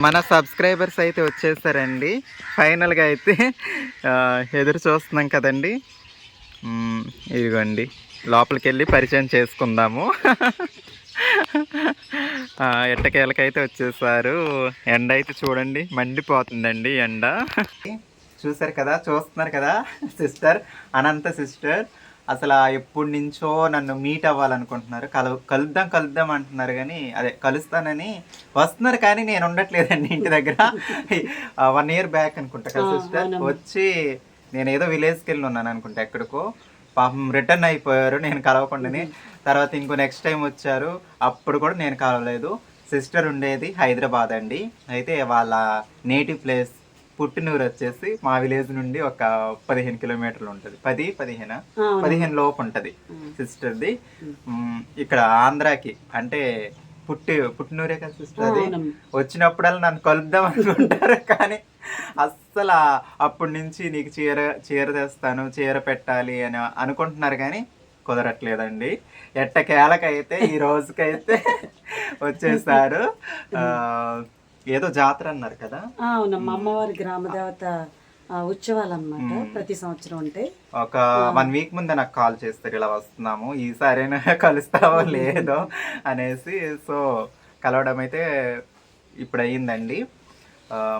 మన సబ్స్క్రైబర్స్ అయితే వచ్చేసారండి. ఫైనల్గా అయితే ఎదురు చూస్తున్నాం కదండి. ఇదిగోండి. లోపలికి వెళ్ళి పరిచయం చేసుకుందాము. ఆ, ఎట్టకేలకైతే వచ్చేసారు. ఎండ అయితే చూడండి మండిపోతుందండి ఎండ. చూసారు కదా చూస్తున్నారు కదా సిస్టర్ అనంత సిస్టర్. అసలు ఆ ఎప్పటి నుంచో నన్ను మీట్ అవ్వాలనుకుంటున్నారు. కలు కలుద్దాం కలుద్దాం అంటున్నారు కానీ అదే కలుస్తానని వస్తున్నారు కానీ నేను ఉండట్లేదండి ఇంటి దగ్గర. వన్ ఇయర్ బ్యాక్ అనుకుంటా కదా సిస్టర్. వచ్చి నేను ఏదో విలేజ్కి వెళ్ళి ఉన్నాను అనుకుంటా ఎక్కడికో. పాపం రిటర్న్ అయిపోయారు నేను కలవకుండానే. తర్వాత ఇంకో నెక్స్ట్ టైం వచ్చారు. అప్పుడు కూడా నేను కలవలేదు. సిస్టర్ ఉండేది హైదరాబాద్ అండి. అయితే వాళ్ళ నేటివ్ ప్లేస్ పుట్టినూరు వచ్చేసి మా విలేజ్ నుండి ఒక పదిహేను కిలోమీటర్లు ఉంటుంది. పది పదిహేను. పదిహేను లోపు ఉంటుంది సిస్టర్ది. ఇక్కడ ఆంధ్రాకి అంటే పుట్టి పుట్టినూరే కదా సిస్టర్ అది. వచ్చినప్పుడల్లా నన్ను కలుద్దాం అనుకుంటారు కానీ అస్సలు అప్పటి నుంచి నీకు చీర చీర తెస్తాను చీర పెట్టాలి అని అనుకుంటున్నారు కానీ కుదరట్లేదండి. ఎట్టకేలకైతే ఈ రోజుకైతే వచ్చేసారు. ఏదో జాతర అన్నారు కదా? అవునమ్మా. అమ్మవారి గ్రామ దేవత ఆ, ఉత్సవాలు అన్నమాట ప్రతి సంవత్సరం ఉంటాయి. ఒక వన్ వీక్ ముందే నాకు కాల్ చేస్తారు ఇలా వస్తున్నాము. ఈసారైనా కలుస్తావో లేదో? అనేసి. సో కలవడం అయితే ఇప్పుడు అయ్యిందండి.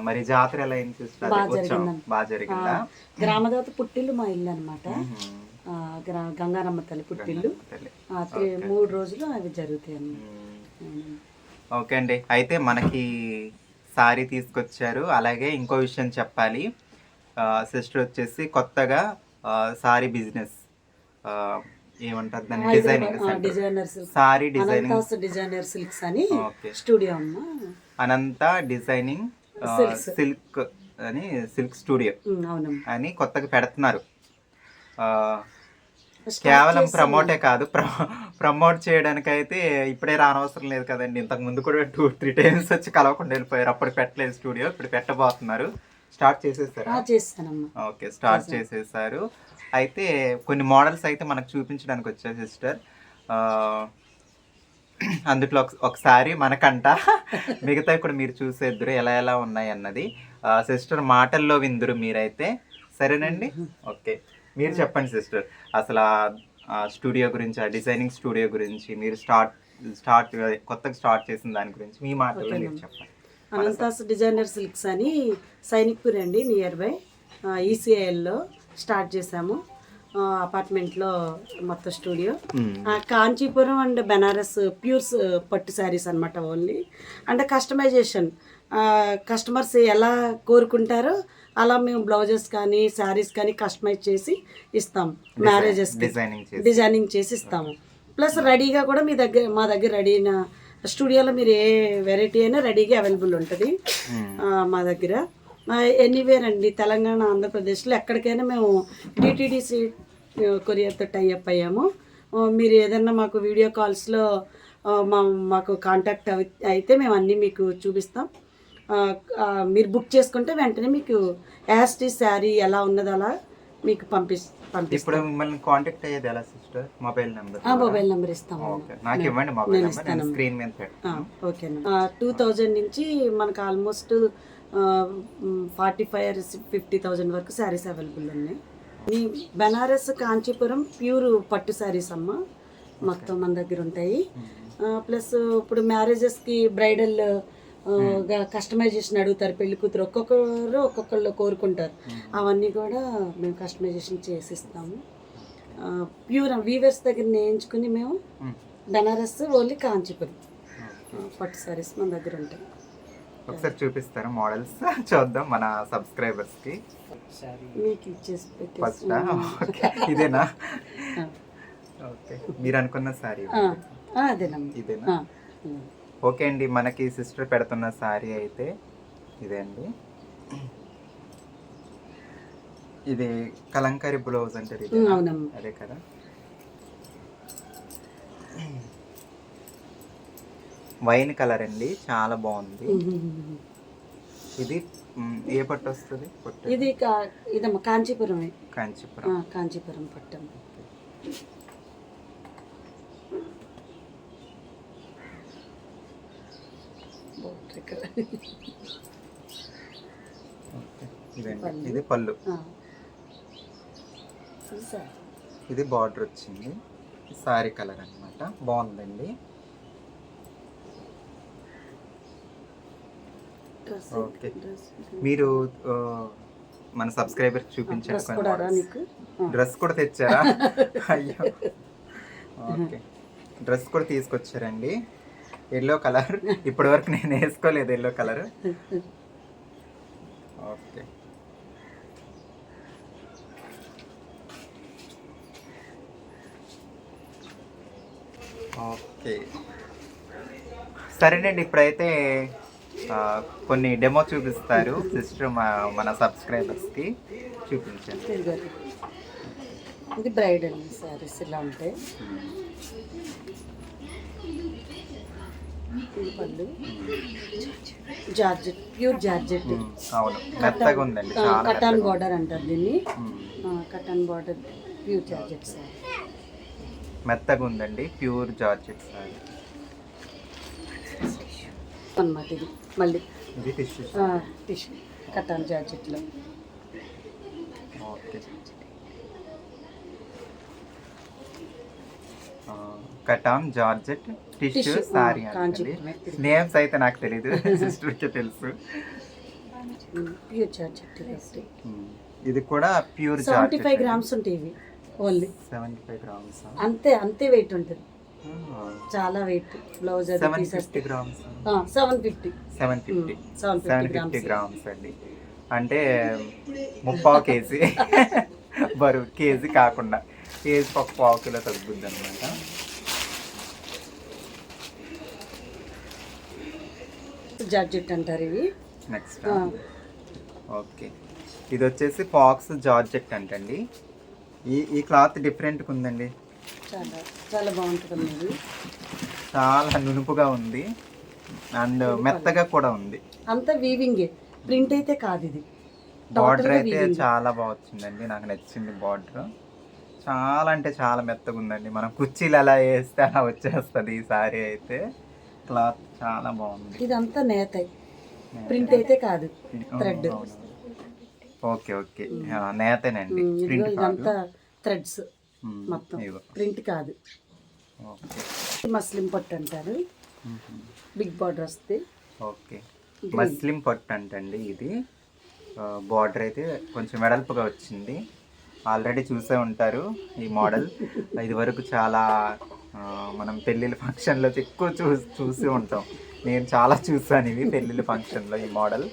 మరి జాతర ఎలా sister? అదే బాగా జరిగిందా? గ్రామ దేవత పుట్టిల్లు మా ఇల్లు అనమాట మ్మ్. గంగారమ్మ తల్లి పుట్టిల్లు. మూడు రోజులు అవి జరుగుతాయి అన్నమాట. ఓకే అండి. అయితే మనకి సారీ తీసుకొచ్చారు. అలాగే ఇంకో విషయం చెప్పాలి. సిస్టర్ వచ్చేసి కొత్తగా సారీ బిజినెస్ ఏమంటారు దాన్ని? Designing sorry designing. Designer silks అని స్టూడియో అమ్మా. అనంత డిజైనింగ్ సిల్క్ అని సిల్క్ స్టూడియో అని కొత్తగా పెడుతున్నారు. కేవలం ప్రమోటే కాదు ప్రమోట్ చేయడానికి అయితే ఇప్పుడే రానవసరం లేదు కదండి. ఇంతకు ముందు కూడా టూ త్రీ టైమ్స్ వచ్చి కలవకుండా వెళ్ళిపోయారు. అప్పుడు పెట్టలేదు స్టూడియో ఇప్పుడు పెట్టబోతున్నారు. స్టార్ట్ చేసేసారు? ఓకే స్టార్ట్ చేసేసారు. అయితే కొన్ని మోడల్స్ అయితే మనకు చూపించడానికి వచ్చాయి సిస్టర్. అందుట్లో ఒక- ఒకసారి మనకంట. మిగతా కూడా మీరు చూసేద్దరు ఎలా ఎలా ఉన్నాయి అన్నది. సిస్టర్ మాటల్లో విందురు మీరైతే. సరేనండి? ఓకే. మీరు చెప్పండి సిస్టర్. అసలు ఆ స్టూడియో గురించి ఆ డిజైనింగ్ స్టూడియో గురించి మీరు స్టార్ట్ స్టార్ట్ కొత్తగా స్టార్ట్ చేసిన దాని గురించి మీ మాటల్లో మీరు చెప్పండి. అనంతాస్ డిజైనర్ సిల్క్స్ అని సైనిక్పూర్ అండి నియర్ బై ఈసీఐఎల్లో స్టార్ట్ చేసాము ఆ, అపార్ట్మెంట్లో మొత్తం studio. Kanchipuram and Banaras pures పట్టు శారీస్ అనమాట ఓన్లీ. And customization. కస్టమర్స్ ఎలా కోరుకుంటారో అలా మేము బ్లౌజెస్ కానీ శారీస్ కానీ కస్టమైజ్ చేసి ఇస్తాం. మ్యారేజెస్ డిజైనింగ్ చేసి. ఇస్తాము. ప్లస్ రెడీగా కూడా మీ దగ్గర మా దగ్గర రెడీ అయిన స్టూడియోలో మీరు ఏ వెరైటీ అయినా రెడీగా అవైలబుల్ ఉంటుంది. ఆ, మా దగ్గర. ఎనీవేర్ అండి. తెలంగాణ ఆంధ్రప్రదేశ్లో ఎక్కడికైనా మేము డిటీడీసీ కొరియర్తో టైఅప్ అయ్యాము. మీరు ఏదన్నా మాకు వీడియో కాల్స్లో మా మాకు కాంటాక్ట్ అవి అయితే మేము అన్నీ మీకు చూపిస్తాం. మీరు బుక్ చేసుకుంటే వెంటనే మీకు యాస్టీ శారీ ఎలా ఉన్నది అలా మీకు పంపిస్ పంపిస్తాం. ఇప్పుడు మిమ్మల్ని కాంటాక్ట్ అయ్యేది ఎలా సిస్టర్ మొబైల్ నెంబర్ ఆ, మొబైల్ నెంబర్ ఇస్తాము ఓకే నాకు ఇవ్వండి మొబైల్ నెంబర్ నేను స్క్రీన్ మీద పెడతాను. ఓకేనా టూ థౌజండ్ నుంచి మనకు almost forty five fifty thousand వరకు శారీస్ అవైలబుల్ ఉన్నాయి. మీ బెనారస్ కాంచీపురం ప్యూర్ పట్టు శారీస్ అమ్మ. మొత్తం మన దగ్గర ఉంటాయి. ప్లస్ ఇప్పుడు మ్యారేజెస్కి బ్రైడల్ కస్టమైజేషన్ అడుగుతారు పెళ్ళి కూతురు. ఒక్కొక్కరు ఒక్కొక్కళ్ళు కోరుకుంటారు. అవన్నీ కూడా మేము కస్టమైజేషన్ చేసిస్తాము. ప్యూర్ వీవర్స్ దగ్గర నేయించుకుని మేము బెనారస్ ఓన్లీ కాంచీపురం. పట్టు సారీస్ మన దగ్గర ఉంటాయి. ఒకసారి చూపిస్తారా మోడల్స్ చూద్దాం మన సబ్స్క్రైబర్స్కి. మీకు ఇచ్చేసి ఇదేనా. ఓకే. మీరు అనుకున్న సారీ ఇదేనా. ఓకే అండి మనకి సిస్టర్ పెడుతున్న సారీ అయితే ఇదే అండి. ఇది కలంకారీ బ్లౌజ్ అంటారు ఇది అదే కదా. వైన్ కలర్ అండి చాలా బాగుంది. ఇది ఏ పట్టు వస్తుంది? పట్టు. ఇది ఇదమ్మా కాంచీపురం. ఆ, కాంచీపురం పట్టమ్మ బాగుంది వర్క్ ఓకే. ఇదండి. ఇది పళ్ళు. ఇది బార్డర్ వచ్చింది. సారీ కలర్ అన్నమాట. బాగుందండి. ఓకే. మీరు మన సబ్స్క్రైబర్ చూపించారు. డ్రెస్ కూడా తెచ్చారా? అయ్యో. ఓకే. డ్రెస్ కూడా తీసుకొచ్చారండి. Yellow colour. ఇప్పటి వరకు నేను వేసుకోలేదు ఎల్లో కలర్. ఓకే. ఓకే. సరేనండి ఇప్పుడైతే కొన్ని డెమో చూపిస్తారు. సిస్టర్ మన సబ్స్క్రైబర్స్కి చూపించండి. ఇది బ్రైడల్ శారీస్ ఇలా ఉంటాయి. పళ్ళు georgette pure georgette. Katan border అంటారు దీన్ని. Katan border pure georgette sari. మెత్తగా ఉందండి ప్యూర్ జార్జెట్ సారీ. అన్నమాట ఇది. మళ్ళీ టిష్యూ కటాన్ జార్జెట్లో ఓకే ఆ, కటాన్ జార్జెట్ టిష్యూ సారీ అండి. నేమ్స్ అయితే నాకు తెలియదు సిస్టర్కి తెలుసు. ప్యూర్ జార్జెట్ ఇది కూడా ప్యూర్ సెవెంటీ ఫైవ్ గ్రామ్స్ ఉంటాయి ఇవి ఓన్లీ. సెవెంటీ ఫైవ్ గ్రామ్స్ అంతే అంతే వెయిట్ ఉంటుంది. చాలా weight blouse seven fifty grams seven fifty. Seven fifty. Seven fifty grams. Grams అండి. అంటే ముప్పావు కేజీ. బరువు కేజీ కాకుండా. కేజీ ఒక పావు కిలో తగ్గుద్ది అనమాట జార్జెట్ అంటారు ఇవి. నెక్స్ట్. ఓకే. ఇది వచ్చేసి ఫాక్స్ జార్జెట్ అంటండి. ఈ ఈ క్లాత్ డిఫరెంట్గా ఉందండి. చాలా చాలా బాగుంటుంది ఇది. చాలా నునుపుగా ఉంది. అండ్ మెత్తగా కూడా ఉంది. అంతా వీవింగే ప్రింట్ అయితే కాదు ఇది. బార్డర్ అయితే. చాలా బాగా వచ్చిందండి. నాకు నచ్చింది బార్డర్ చాలా అంటే చాలా మెత్తగా ఉందండి. మనం కుర్చీలు ఎలా వేస్తే అలా వచ్చేస్తుంది ఈ సారీ అయితే. క్లాత్ చాలా బాగుంది. ఇదంతా నేత ప్రింట్ అయితే కాదు. అవును. Okay okay. నేతేనండి. ఇదంతా థ్రెడ్స్ మొత్తం. ప్రింట్ కాదు. ఓకే. మస్లిం పట్టు అంటారు. బిగ్ బార్డర్ వస్తే. ఓకే. మస్లిం పట్టు అంటండి ఇది. బార్డర్ అయితే కొంచెం వెడల్పుగా వచ్చింది. ఆల్రెడీ చూసే ఉంటారు ఈ మోడల్. ఇది వరకు చాలా మనం పెళ్ళిళ్ళ ఫంక్షన్లో ఎక్కువ చూ చూసి ఉంటాం. నేను చాలా చూసాను ఇవి పెళ్ళిళ్ళ ఫంక్షన్లో ఈ మోడల్.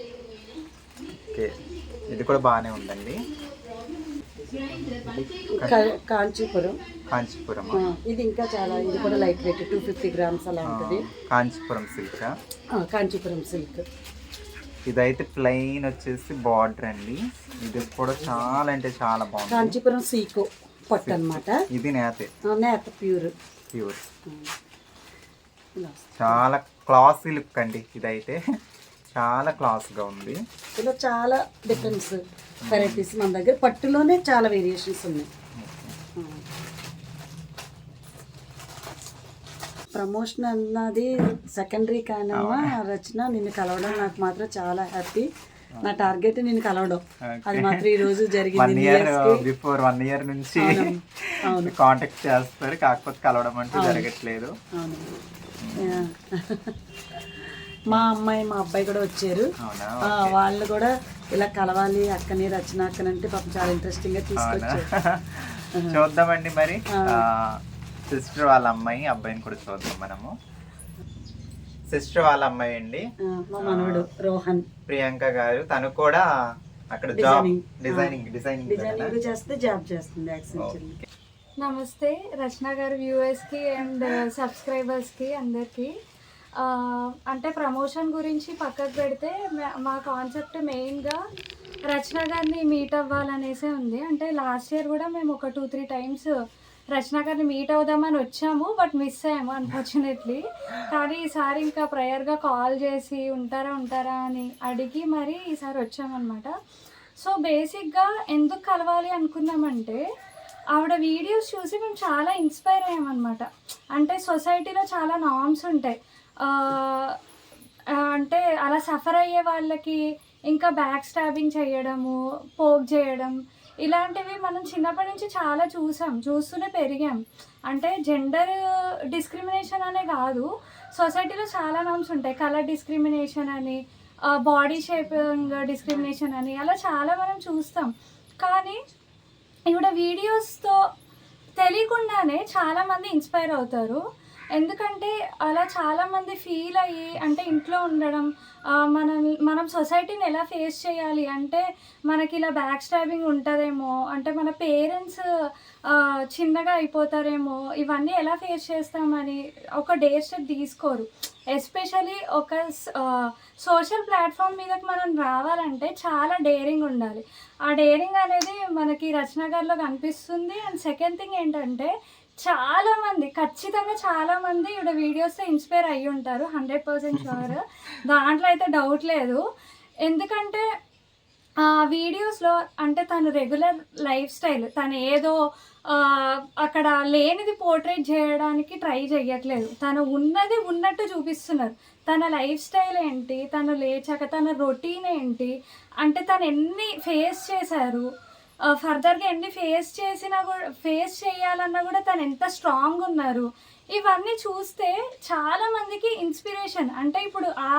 ఓకే. ఇది కూడా బాగానే ఉందండి. కాంచీపురం. కాంచీపురం ఇది ఇంకా చాలా ఇది కూడా light weight two fifty grams అలా ఉంటుంది. కాంచీపురం సిల్క్. కాంచీపురం సిల్క్. ఇదైతే ప్లెయిన్ వచ్చేసి బార్డర్ అండి. ఇది కూడా చాలా అంటే చాలా బాగుంది. కాంచీపురం సీకో పట్టు అనమాట ఇది నేతే. నేత ప్యూర్. ప్యూర్ వస్తుంది. చాలా క్లాసీ లుక్ అండి ఇదైతే. చాలా క్లాస్గా ఉంది. ఇలా చాలా డిఫరెన్స్ వెరైటీస్ మన దగ్గర. పట్టులోనే చాలా వేరియేషన్స్ ఉన్నాయి. ప్రమోషన్ అన్నది సెకండరీ కానమ్మా రచన నిన్ను కలవడం నాకు మాత్రం చాలా హ్యాపీ నా టార్గెట్ నిన్ను కలవడం. అది మాత్రం ఈ రోజు జరిగింది ఇయర్. బిఫోర్ వన్ ఇయర్ నుంచి. కాంటాక్ట్ చేస్తారు కాకపోతే కలవడం అంటూ జరగట్లేదు. మా అమ్మాయి మా అబ్బాయి కూడా వచ్చారు. వాళ్ళు కూడా ఇలా కలవాలి అక్కని రచన అక్కని అంటే పాపం చాలా ఇంట్రెస్టింగ్గా తీసుకొచ్చారు. చూద్దామండి మరి. సిస్టర్ వాళ్ళ అమ్మాయి అబ్బాయిని కూడా చూద్దాం మనము. సిస్టర్ వాళ్ళ అమ్మాయి అండి మా మనవడు రోహన్. ప్రియాంక గారు. తను కూడా అక్కడ జాబ్. డిజైనింగ్. డిజైనింగ్ డిజైనింగ్ చేస్తే జాబ్ చేస్తుంది యాక్సెంచర్ నమస్తే రచన గారు వ్యూవర్స్కి అండ్ సబ్స్క్రైబర్స్కి అందరికీ. అంటే ప్రమోషన్ గురించి పక్కకు పెడితే మా- మా కాన్సెప్ట్ మెయిన్గా రచన గారిని మీట్ అవ్వాలనేసే ఉంది. అంటే లాస్ట్ ఇయర్ కూడా మేము ఒక టూ త్రీ టైమ్స్ రచన గారిని మీట్ అవుదామని వచ్చాము బట్ మిస్ అయ్యాము అన్ఫార్చునేట్లీ కానీ ఈసారి ఇంకా ప్రేయర్గా కాల్ చేసి ఉంటారా ఉంటారా అని అడిగి మరి ఈసారి వచ్చామన్నమాట. సో బేసిక్గా ఎందుకు కలవాలి అనుకున్నామంటే ఆవిడ వీడియోస్ చూసి మేము చాలా ఇన్స్పైర్ అయ్యామన్నమాట. అంటే సొసైటీలో చాలా నామ్స్ ఉంటాయి. అంటే అలా సఫర్ అయ్యే వాళ్ళకి ఇంకా బ్యాక్ స్టాబింగ్ చేయడము పోక్ చేయడం ఇలాంటివి మనం చిన్నప్పటి నుంచి చాలా చూసాం చూస్తూనే పెరిగాం. అంటే జెండర్ డిస్క్రిమినేషన్ అనే కాదు సొసైటీలో చాలా నామ్స్ ఉంటాయి. కలర్ డిస్క్రిమినేషన్ అని బాడీ షేపింగ్ డిస్క్రిమినేషన్ అని అలా చాలా మనం చూస్తాం. కానీ ఈవిడ వీడియోస్తో తెలియకుండానే చాలామంది ఇన్స్పైర్ అవుతారు. ఎందుకంటే అలా చాలామంది ఫీల్ అయ్యి అంటే ఇంట్లో ఉండడం మనం మనం సొసైటీని ఎలా ఫేస్ చేయాలి అంటే మనకి ఇలా బ్యాక్ స్టాబింగ్ ఉంటుందేమో అంటే మన పేరెంట్స్ చిన్నగా అయిపోతారేమో ఇవన్నీ ఎలా ఫేస్ చేస్తామని ఒక డే స్టెప్ తీసుకోరు. ఎస్పెషలీ ఒక సోషల్ ప్లాట్ఫామ్ మీదకి మనం రావాలంటే చాలా డేరింగ్ ఉండాలి. ఆ డేరింగ్ అనేది మనకి రచన గారిలో కనిపిస్తుంది. అండ్ సెకండ్ థింగ్ ఏంటంటే చాలా మంది ఖచ్చితంగా చాలా మంది ఇక్కడ వీడియోస్ ఇన్స్పైర్ అయ్యి ఉంటారు హండ్రెడ్ పర్సెంట్ షూర్ దాంట్లో అయితే డౌట్ లేదు. ఎందుకంటే ఆ వీడియోస్లో అంటే తను రెగ్యులర్ లైఫ్ స్టైల్ తను ఏదో అక్కడ లేనిది పోర్ట్రేట్ చేయడానికి ట్రై చేయట్లేదు తను ఉన్నది ఉన్నట్టు చూపిస్తున్నారు. తన లైఫ్ స్టైల్ ఏంటి? తను లేచాక తన రొటీన్ ఏంటి? అంటే తను ఎన్ని ఫేస్ చేశారు? ఫర్దర్గా ఎన్ని ఫేస్ చేసినా కూడా ఫేస్ చేయాలన్నా కూడా తను ఎంత స్ట్రాంగ్ ఉన్నారు. ఇవన్నీ చూస్తే చాలా మందికి ఇన్స్పిరేషన్ అంటే ఇప్పుడు ఆ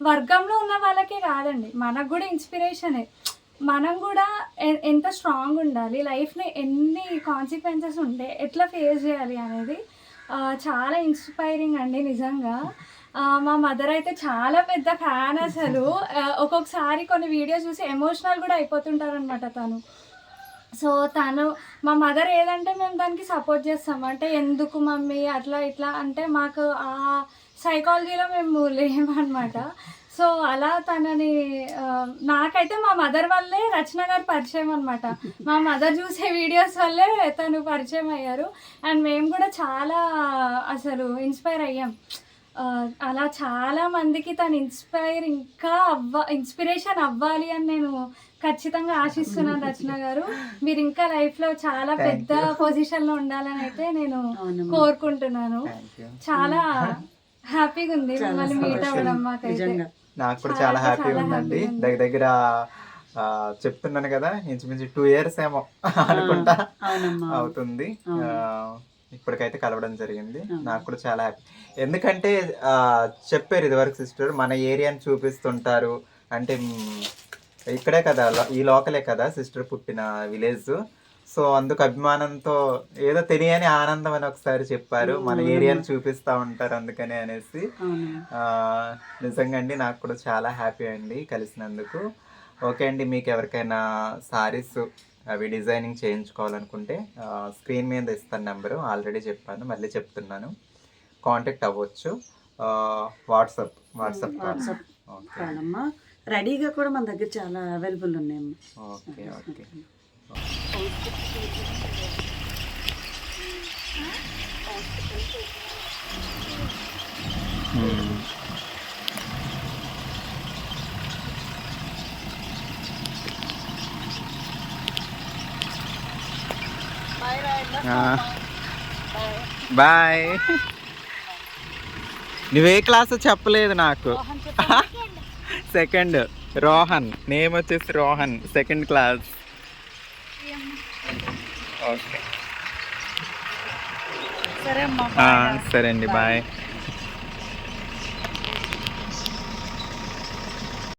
వర్గంలో ఉన్న వాళ్ళకే కాదండి మనకు కూడా ఇన్స్పిరేషనే మనం కూడా ఎంత స్ట్రాంగ్ ఉండాలి లైఫ్ని ఎన్ని కాన్సిక్వెన్సెస్ ఉంటే ఎట్లా ఫేస్ చేయాలి అనేది చాలా ఇన్స్పైరింగ్ అండి నిజంగా. మా మదర్ అయితే చాలా పెద్ద ఫ్యాన్ అసలు. ఒక్కొక్కసారి కొన్ని వీడియోస్ చూసి ఎమోషనల్ కూడా అయిపోతుంటారనమాట తను. సో తను మా మదర్ ఏదంటే మేము దానికి సపోర్ట్ చేస్తాం. అంటే ఎందుకు మమ్మీ అట్లా ఇట్లా అంటే మాకు ఆ సైకాలజీలో మేము లేమన్నమాట సో అలా తనని నాకైతే మా మదర్ వల్లే రచన గారు పరిచయం అనమాట మా మదర్ చూసే వీడియోస్ వల్లే తను పరిచయం అయ్యారు. అండ్ మేము కూడా చాలా అసలు ఇన్స్పైర్ అయ్యాం. అలా చాలా మందికి తను ఇన్స్పైర్ ఇంకా అవ్వ ఇన్స్పిరేషన్ అవ్వాలి అని నేను ఖచ్చితంగా ఆశిస్తున్నాను రచన గారు. మీరు ఇంకా లైఫ్లో చాలా పెద్ద. పొజిషన్లో ఉండాలని అయితే నేను. కోరుకుంటున్నాను. చాలా హ్యాపీగా ఉంది మిమ్మల్ని మీట్. అవ్వడం మాకైతే. నాకు కూడా చాలా చాలా హ్యాపీ చాలా ఉందండి. దగ్గర దగ్గర చెప్తున్నాను కదా ఇంచుమించు టూ ఇయర్స్ ఏమో అనుకుంటా అవునమ్మా. అవుతుంది. ఇప్పటికైతే కలవడం జరిగింది. నాకు కూడా చాలా హ్యాపీ. ఎందుకంటే చెప్పారు ఇదివరకు సిస్టర్ మన ఏరియాని చూపిస్తుంటారు. అంటే ఇక్కడే కదా ఈ లోకలే కదా సిస్టర్ పుట్టిన విలేజ్. సో అందుకు అభిమానంతో ఏదో తెలియని ఆనందం అని ఒకసారి చెప్పారు. మన. ఏరియాని చూపిస్తా ఉంటారు అందుకని అనేసి. నిజంగా అండి నాకు కూడా చాలా హ్యాపీ అండి కలిసినందుకు. ఓకే అండి మీకు ఎవరికైనా సారీస్ అవి డిజైనింగ్ చేయించుకోవాలనుకుంటే స్క్రీన్ మీద ఇస్తాను నెంబరు ఆల్రెడీ చెప్పాను మళ్ళీ చెప్తున్నాను. కాంటాక్ట్ అవ్వచ్చు. WhatsApp WhatsApp WhatsApp okay. కాదమ్మా. రెడీగా కూడా మన దగ్గర చాలా అవైలబుల్ ఉన్నాయమ్మా ఓకే ఓకే. మ్మ్. బాయ్. నువ్వే క్లాస్ చెప్పలేదు నాకు. సెకండ్. రోహన్. నేమ్ వచ్చేసి రోహన్. Second class. ఓకే. సరే అండి బాయ్.